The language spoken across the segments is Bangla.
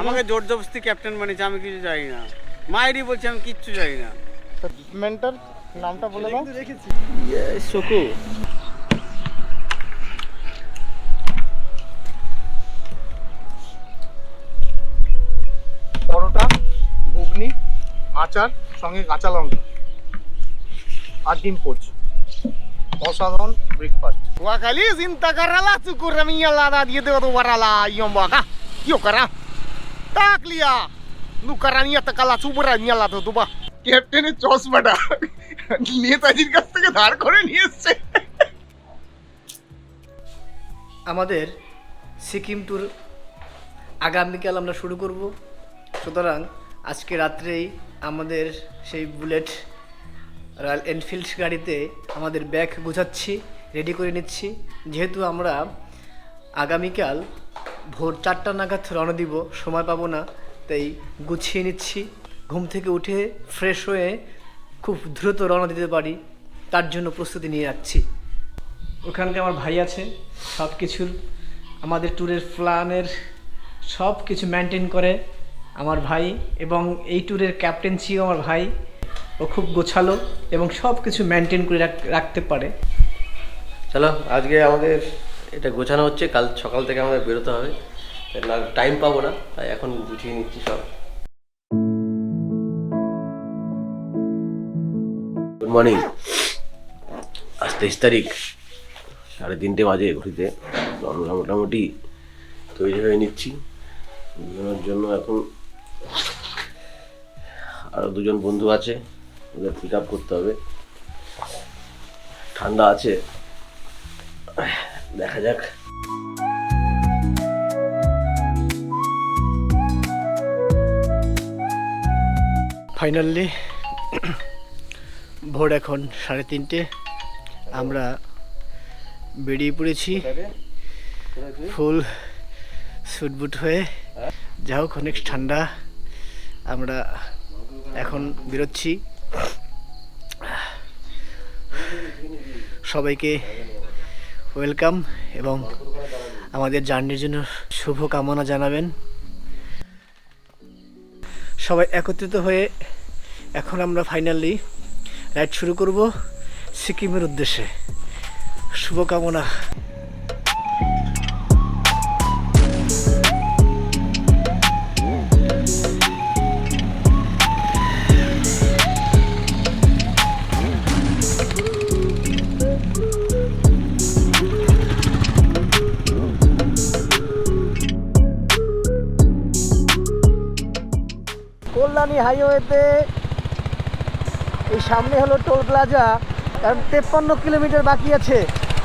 আমাকে জোর জবরদস্তি ক্যাপ্টেন বানিয়েছে আমি কিছু জানি না। মায়েরই বলছে আমি কিচ্ছু জানি না। মেন্টর নামটা বলে দাও। শোকু পরোটা ঘুগনি আচার সঙ্গে কাঁচা লঙ্কা। আর ডিম পোচ। অসাধারণ breakfast Wakali sinta karala cukur ramiya lada dia tu warala yombaka. Yo kara. Tak liya. Nu karaniya takala subranya la tu ba. ক্যাপ্টেনের চশমাটা নেতাজির কাছ থেকে ধার করে নিয়ে এসছে আমাদের সিকিম ট্যুর আগামীকাল আমরা শুরু করব সুতরাং আজকে রাত্রেই আমাদের সেই বুলেট রয়্যাল এনফিল্ড গাড়িতে আমাদের ব্যাগ গোছাচ্ছি রেডি করে নিচ্ছি যেহেতু আমরা আগামীকাল ভোর চারটা নাগাদ রওনা দিব, সময় পাবো না। তাই গুছিয়ে নিচ্ছি। ঘুম থেকে উঠে ফ্রেশ হয়ে খুব দ্রুত রওনা দিতে পারি। তার জন্য প্রস্তুতি নিয়ে রাখছি ওখানকে আমার ভাই আছে সব কিছুর আমাদের ট্যুরের প্ল্যানের সব কিছু মেনটেন করে আমার ভাই এবং এই ট্যুরের ক্যাপ্টেন্সিও আমার ভাই। ও খুব গোছালো এবং সব কিছু মেনটেন করে রাখ- রাখতে পারে। চলো, আজকে আমাদের এটা গোছানো হচ্ছে, কাল সকাল থেকে আমাদের বেরোতে হবে। না টাইম পাবো না, তাই এখন গুছিয়ে নিচ্ছি সব। গুড মর্নিং আজ তেইশ তারিখ, সাড়ে তিনটে বাজে ঘুরিতে আমরা মোটামুটি তৈরি হয়ে নিচ্ছি। বেরোনোর জন্য এখন আরও দুজন বন্ধু আছে, ওদের পিক আপ করতে হবে। ঠান্ডা আছে। দেখা যাক। ফাইনালি ভোর এখন সাড়ে তিনটে। আমরা বেরিয়ে পড়েছি ফুল সুটবুট হয়ে। যা হোক, অনেক ঠান্ডা। আমরা এখন বেরোচ্ছি। সবাইকে ওয়েলকাম এবং আমাদের জার্নির জন্য শুভ কামনা জানাবেন। সবাই একত্রিত হয়ে এখন আমরা ফাইনালি রাইড শুরু করব সিকিমের উদ্দেশ্যে। শুভকামনা। হাইওয়েতে এই সামনে হলো টোল প্লাজা, কারণ তেপ্পান্ন কিলোমিটার বাকি আছে।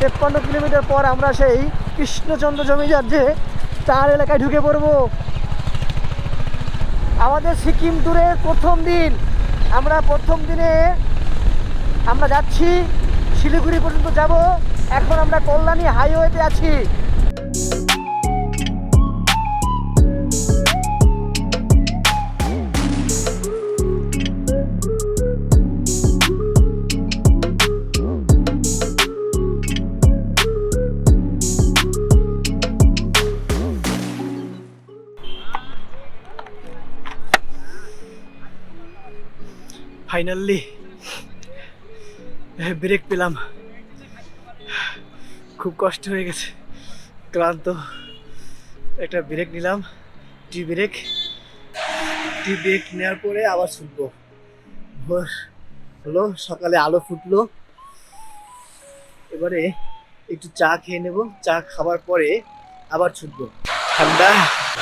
তেপ্পান্ন কিলোমিটার পর আমরা সেই কৃষ্ণচন্দ্র জমিদার যে তার এলাকায় ঢুকে পড়ব। আমাদের সিকিম ট্যুরের প্রথম দিন, আমরা প্রথম দিনে আমরা যাচ্ছি, শিলিগুড়ি পর্যন্ত যাব। এখন আমরা কল্যাণী হাইওয়েতে আছি। ফাইনালি ব্রেক পেলাম। খুব কষ্ট হয়ে গেছে। ক্লান্ত। একটা ব্রেক নিলাম। টি ব্রেক টি ব্রেক নেওয়ার পরে আবার ছুটবো ভোর হলো, সকালে আলো ফুটলো। এবারে একটু চা খেয়ে নেব। চা খাবার পরে আবার ছুটবো ঠান্ডা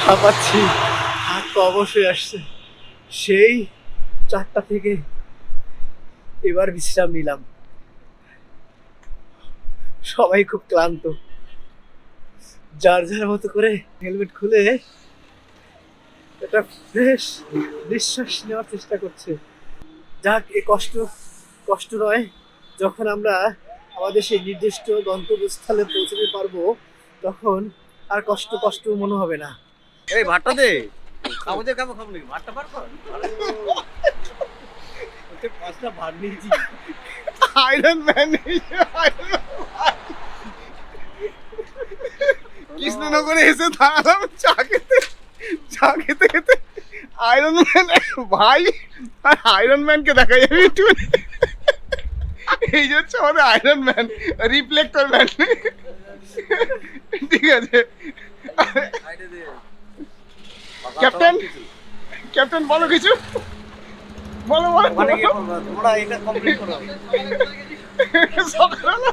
হাঁপাচ্ছি হাত তো অবশ্যই আসছে। সেই চারটা থেকে এবার বিশ্রাম নিলাম। সবাই খুব ক্লান্ত। যার যার মতো করে হেলমেট খুলে একটা ফ্রেশ নিঃশ্বাস নেওয়ার চেষ্টা করছে। যাক, এ কষ্ট কষ্ট নয়। যখন আমরা আমাদের সেই নির্দিষ্ট গন্তব্যস্থলে পৌঁছতে পারব, তখন আর কষ্ট কষ্ট মনে হবে না। এই ভাতটা দে। আমাদের কাছে খাব নাকি? ভাতটা বার পাঁচটা ভাত নিয়েছি। আয়রন ম্যান কৃষ্ণনগরে এসে দাঁড়ালাম চা খেতে চা খেতে খেতে আয়রন ম্যান ভাই আর আয়রন ম্যানকে দেখা যাবে একটু। এই যে হচ্ছে আমাদের আয়রন ম্যান রিফ্লেক্টর ম্যান ঠিক আছে। ক্যাপ্টেন ক্যাপ্টেন বলো কিছু। বলো বলো তোমরা এটা কমপ্লিট করো। সকালবেলা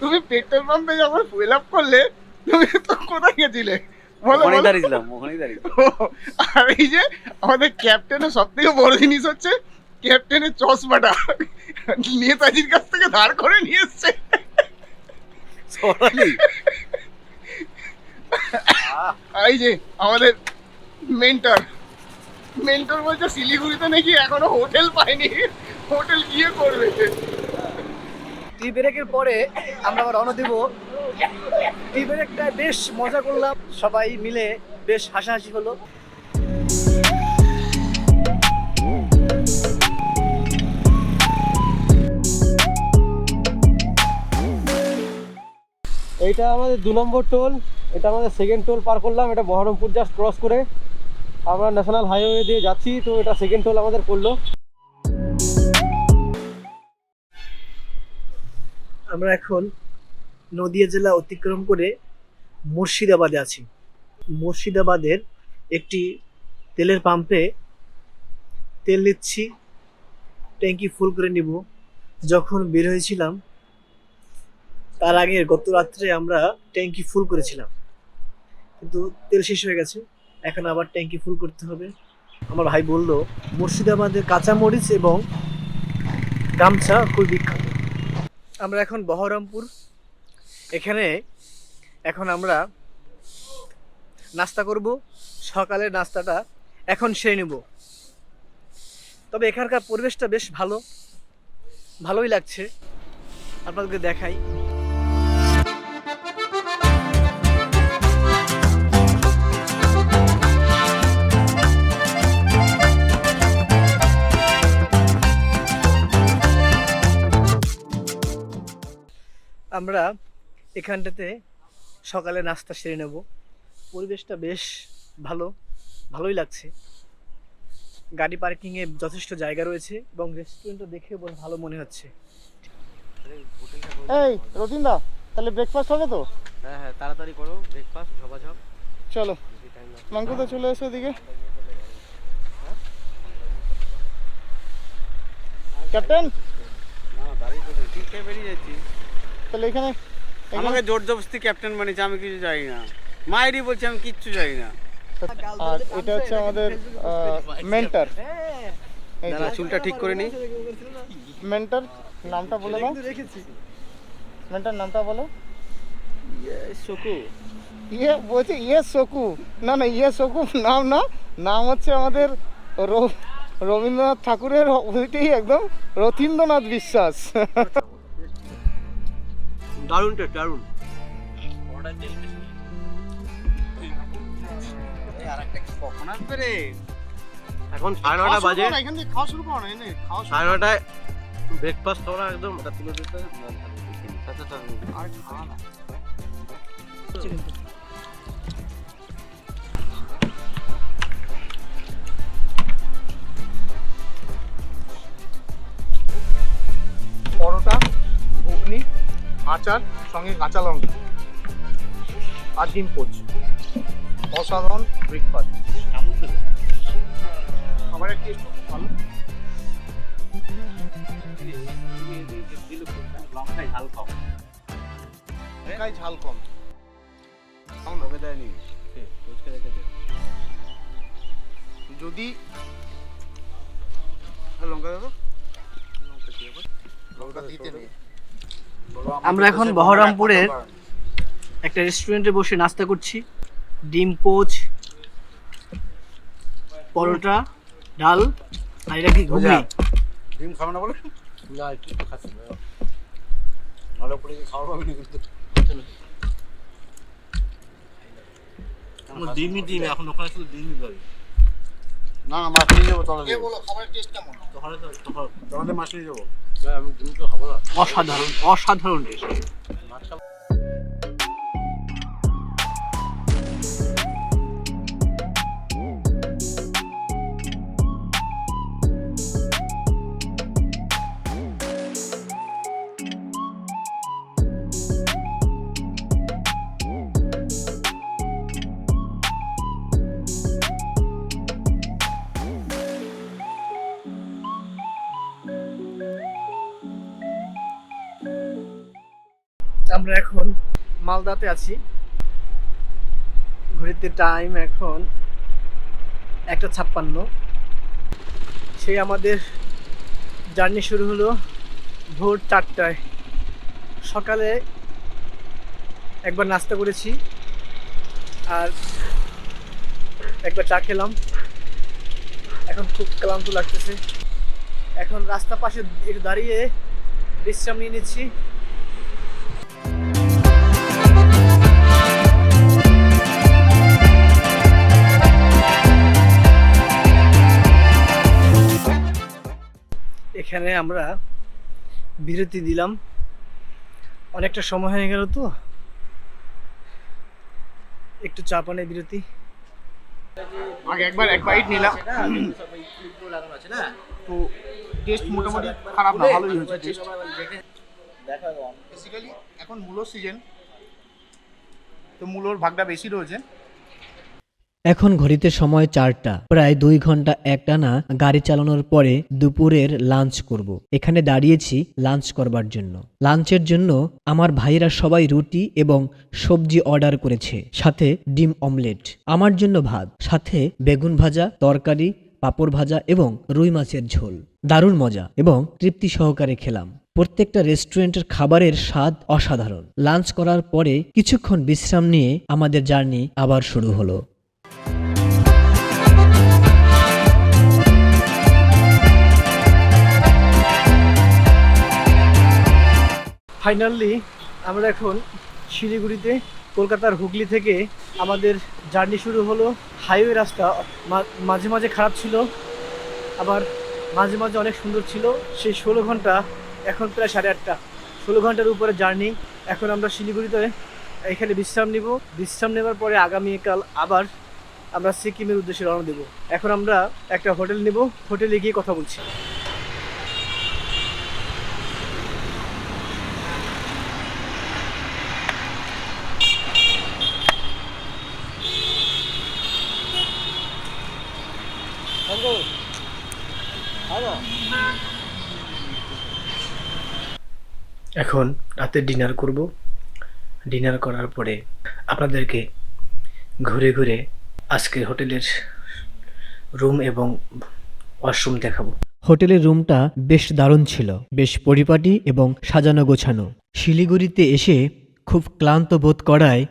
তুমি পেট্রোল পাম্পে যখন ফুয়েল আপ করলে তুমি তো কোথায় গেছিলে? ওখানেই দাঁড়িয়েছিলাম ওখানেই দাঁড়িয়ে আর এই যে আমাদের ক্যাপ্টেনের সব থেকে বড় জিনিস হচ্ছে ক্যাপ্টেনের চশমাটা নেতাজির কাছ থেকে ধার করে নিয়ে এসছে। এই যে আমাদের মেন্টর মেন্টর বলছে শিলিগুড়িতে নাকি এখনও হোটেল পাইনি। হোটেল গিয়ে করবে টি ব্রেকের পরে আমরা আবার রওনা দেব। টি ব্রেকটায় বেশ মজা করলাম সবাই মিলে বেশ হাসাহাসি হলো। এইটা আমাদের দু নম্বর টোল এটা আমাদের সেকেন্ড টোল পার করলাম এটা বহরমপুর জাস্ট ক্রস করে। আমরা ন্যাশনাল হাইওয়ে দিয়ে যাচ্ছি, তো এটা সেকেন্ড টোল আমাদের পড়ল। আমরা এখন নদিয়া জেলা অতিক্রম করে মুর্শিদাবাদে আছি। মুর্শিদাবাদের একটি তেলের পাম্পে তেল নিচ্ছি, ট্যাঙ্কি ফুল করে নিব। যখন বের হয়েছিলাম, তার আগে গত রাত্রে আমরা ট্যাঙ্কি ফুল করেছিলাম। কিন্তু তেল শেষ হয়ে গেছে। এখন আবার ট্যাঙ্কি ফুল করতে হবে। আমার ভাই বলল, মুর্শিদাবাদের কাঁচামরিচ এবং গামছা খুব বিখ্যাত। আমরা এখন বহরমপুর। এখানে এখন আমরা নাস্তা করব। সকালের নাস্তাটা এখন সেরে নেব। তবে এখানকার পরিবেশটা বেশ ভালো। ভালোই লাগছে। আপনাদেরকে দেখাই। আমরা এখানটাতে সকালে নাস্তা সেরে নেব। পরিবেশটা বেশ ভালো ভালোই লাগছে। গাড়ি পার্কিংয়ে যথেষ্ট জায়গা রয়েছে এবং রেস্টুরেন্টটা দেখে বেশ ভালো মনে হচ্ছে। এই রতিন দা তাহলে ব্রেকফাস্ট হবে তো? হ্যাঁ হ্যাঁ তাড়াতাড়ি করো ব্রেকফাস্ট ঝপাঝপ। চলো। মাঙ্কুদা চলে এসো এদিকে। ক্যাপ্টেন? না দাঁড়িয়ে তো ঠিক খেয়ে বেরিয়ে যাচ্ছি। তাহলে এখানে আমাকে জোর জবরদস্তি ক্যাপ্টেন বানিয়েছে আমি কিছু জানি না। মায়েরই বলছে আমি কিচ্ছু জানি না। আর এটা হচ্ছে আমাদের মেন্টার এই দাঁড়া চুলটা ঠিক করে নিই মেন্টার নামটা বলে দাও। মেন্টার নামটা বলো। শকু। ইয়ে বলছে ইয়ে সকু না না ইয়ে সকু নাম না। নাম হচ্ছে আমাদের র- রবীন্দ্রনাথ ঠাকুরের ওইটাই একদম রথীন্দ্রনাথ বিশ্বাস। দারুণ টেস্ট দারুণ। এখন সাড়ে নটা বাজে। খাওয়া শুরু করো না এনে খাওয়া শুরু সাড়ে নটায় ব্রেকফাস্ট করা একদম ওটা তুলে দিতে। আর খাওয়া না। আচার সঙ্গে কাঁচা লঙ্কা। আর ডিম পোচ অসাধারণ ব্রেকফাস্ট খাবারের টেস্ট ভালো লঙ্কায় ঝাল খাও লঙ্কায় ঝাল কম দেয়নি যদি লঙ্কা দেবো লঙ্কা দিতে নেই। আমরা এখন বহরমপুরের একটা রেস্টুরেন্টে বসে নাস্তা করছি। ডিম পোচ পরোটা ডাল আর এটা কি ঘুগনি? ডিম খাব না বলে? না একটু খাচ্ছি। ভালো করে খাওয়া পাবে না কিন্তু ডিমই ডিম এখন ওখানে শুধু ডিমই পাবে না না মাছ নিয়ে যাব তাহলে তাহলে মাছ নিয়ে যাব। অসাধারণ অসাধারণ টেস্ট। মালদাতে আছি। ঘড়িতে টাইম এখন একটা ছাপ্পান্ন। সেই আমাদের জার্নি শুরু হলো ভোর চারটায়। সকালে একবার নাস্তা করেছি আর একবার চা খেলাম। এখন খুব ক্লান্ত লাগতেছে। এখন রাস্তা পাশে দাঁড়িয়ে বিশ্রাম নিয়ে নিচ্ছি। এখানে আমরা বিরতি দিলাম। অনেকটা সময় হয়ে গেল তো। একটু চা পানের বিরতি। আগে একবার এক বাইট নিলাম। তো টেস্ট মোটামুটি খারাপ না ভালোই হয়েছে টেস্ট বেসিক্যালি এখন মূলোর সিজন তো মূলোর ভাগটা বেশি রয়েছে। এখন ঘড়িতে সময় চারটা। প্রায় দুই ঘণ্টা একটানা গাড়ি চালানোর পরে দুপুরের লাঞ্চ করব। এখানে দাঁড়িয়েছি লাঞ্চ করবার জন্য। লাঞ্চের জন্য আমার ভাইয়েরা সবাই রুটি এবং সবজি অর্ডার করেছে, সাথে ডিম অমলেট, আমার জন্য ভাত, সাথে বেগুন ভাজা, তরকারি, পাঁপড় ভাজা এবং রুই মাছের ঝোল। দারুণ মজা এবং তৃপ্তি সহকারে খেলাম। প্রত্যেকটা রেস্টুরেন্টের খাবারের স্বাদ অসাধারণ। লাঞ্চ করার পরে কিছুক্ষণ বিশ্রাম নিয়ে আমাদের জার্নি আবার শুরু হলো। ফাইনালি আমরা এখন শিলিগুড়িতে, কলকাতার হুগলি থেকে আমাদের জার্নি শুরু হলো। হাইওয়ে রাস্তা মাঝে মাঝে খারাপ ছিল, আবার মাঝে মাঝে অনেক সুন্দর ছিল। সেই ষোলো ঘণ্টা, এখন প্রায় সাড়ে আটটা। ষোলো ঘণ্টার উপরে জার্নি। এখন আমরা শিলিগুড়িতে এখানে বিশ্রাম নিব। বিশ্রাম নেবার পরে আগামীকাল আবার আমরা সিকিমের উদ্দেশ্যে রওনা দেব। এখন আমরা একটা হোটেল নেব। হোটেলে গিয়ে কথা বলছি। এখন রাতে ডিনার করব। ডিনার করার পরে আপনাদেরকে ঘুরে ঘুরে আজকের হোটেলের রুম এবং ওয়াশরুম দেখাবো। হোটেলের রুমটা বেশ দারুণ ছিল বেশ পরিপাটি এবং সাজানো গোছানো। শিলিগুড়িতে এসে খুব ক্লান্ত বোধ করায়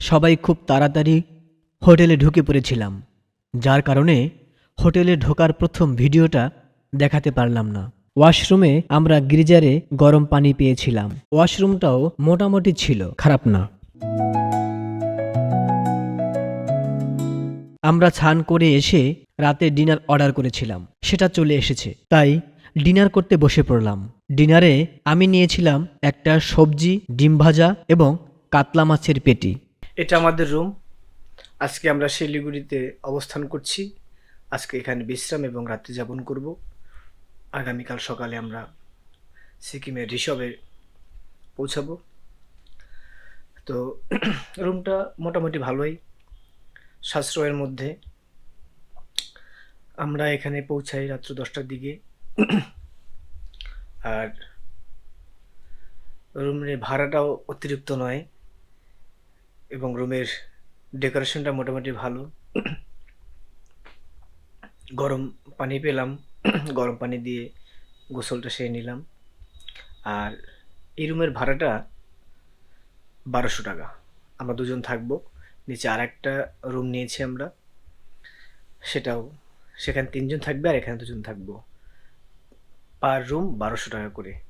সবাই খুব তাড়াতাড়ি হোটেলে ঢুকে পড়েছিলাম যার কারণে হোটেলে ঢোকার প্রথম ভিডিওটা দেখাতে পারলাম না। ওয়াশরুমে আমরা গির্জারে গরম পানি পেয়েছিলাম। ওয়াশরুমটাও মোটামুটি ছিল, খারাপ না। আমরা ছান করে এসে রাতে ডিনার অর্ডার করেছিলাম, সেটা চলে এসেছে। তাই ডিনার করতে বসে পড়লাম। ডিনারে আমি নিয়েছিলাম একটা সবজি, ডিম ভাজা এবং কাতলা মাছের পেটি। এটা আমাদের রুম আজকে আমরা শিলিগুড়িতে অবস্থান করছি। আজকে এখানে বিশ্রাম এবং রাত্রি যাপন করব। আগামীকাল সকালে আমরা সিকিমের ঋষভে পৌঁছাবো। তো রুমটা মোটামুটি ভালোই। সাশ্রয়ের মধ্যে। আমরা এখানে পৌঁছাই রাত্র দশটার দিকে। আর রুমের ভাড়াটাও অতিরিক্ত নয় এবং রুমের ডেকোরেশনটা মোটামুটি ভালো। গরম পানি পেলাম, গরম পানি দিয়ে গোসলটা সেরে নিলাম। আর এই রুমের ভাড়াটা বারোশো টাকা। আমরা দুজন থাকব, নিচে আর একটা রুম নিয়েছি আমরা। সেটাও, সেখানে তিনজন থাকবে আর এখানে দুজন থাকব। পার রুম বারোশো টাকা করে।